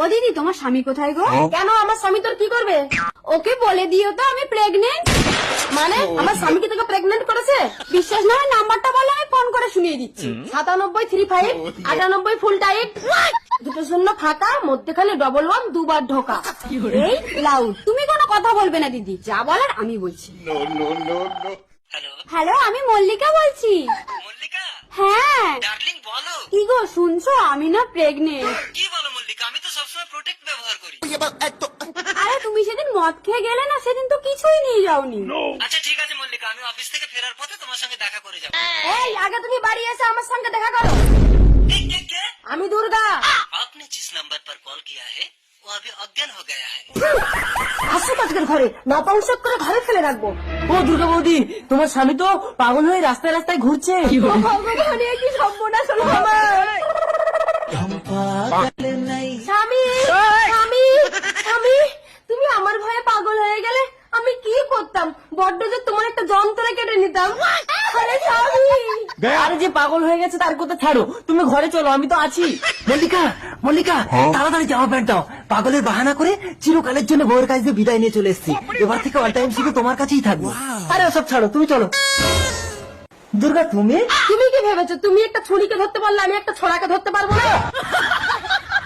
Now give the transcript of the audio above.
ও দিদি তোমার স্বামী কোথায় গো? কেন আমার স্বামী তোর কি করবে? ওকে বলে দিও তো আমি প্রেগনেন্ট মানে আমার স্বামী কি তোকে প্রেগনেন্ট করেছে? বিশ্বাস না হয় নাম্বারটা বলো আমি ফোন করে শুনিয়ে দিচ্ছি। সাতানব্বই থ্রি ফাইভ আটানব্বই ফুল টাইট দুটো শূন্য ফাঁকা মধ্যেখানে ডবল ওয়ান দুবার ঢোকা। এই লাউড তুমি কোনো কথা বলবে না দিদি। যা বলার আমি বলছি। হ্যালো হ্যালো আমি মল্লিকা বলছি। মল্লিকা? হ্যাঁ। বলো। কি গো শুনছো? আমি না প্রেগনেন্ট কি বলো মল্লিকা আমি তো সবসময় প্রোটেক্ট ব্যবহার করি। আরে তুমি সেদিন মদ খেয়ে গেলে না সেদিন তো কিছুই নিয়ে যাওনি। আচ্ছা ঠিক আছে মল্লিকা আমি অফিস থেকে ফেরার পথে তোমার সঙ্গে দেখা করে যাব। এই আগে তুমি বাড়ি এসে আমার সঙ্গে দেখা করো। আমি দুর্গা। আপনি জিস নাম্বার পর কল কিয়া হে ও আবি অজ্ঞান হয়ে গয়া হে আসো আজকের ঘরে নাপাংসক করে ঘরে ফেলে রাখব। ও দুর্গা বৌদি তোমার স্বামী তো পাগল হয়ে রাস্তায় রাস্তায় ঘুরছে। কি সর্বনাশ হলো আমার। বড্ড যে তোমার একটা যন্ত্রে কেটে নিতাম। আরে যে পাগল হয়ে গেছে তার কথা ছাড়ো। তুমি ঘরে চলো আমি তো আছি। মল্লিকা মল্লিকা তাড়াতাড়ি জামা প্যান্ট দাও। পাগলের বাহানা করে চিরকালের জন্য বউয়ের কাছ দিয়ে বিদায় নিয়ে চলে এসেছি। এবার থেকে অল টাইম শুধু তোমার কাছেই থাকব। আরে সব ছাড়ো তুমি চলো। দুর্গা তুমি? তুমি কি ভেবেছো? তুমি একটা ছুরিকে ধরতে পারলে আমি একটা ছোড়াকে ধরতে পারব না?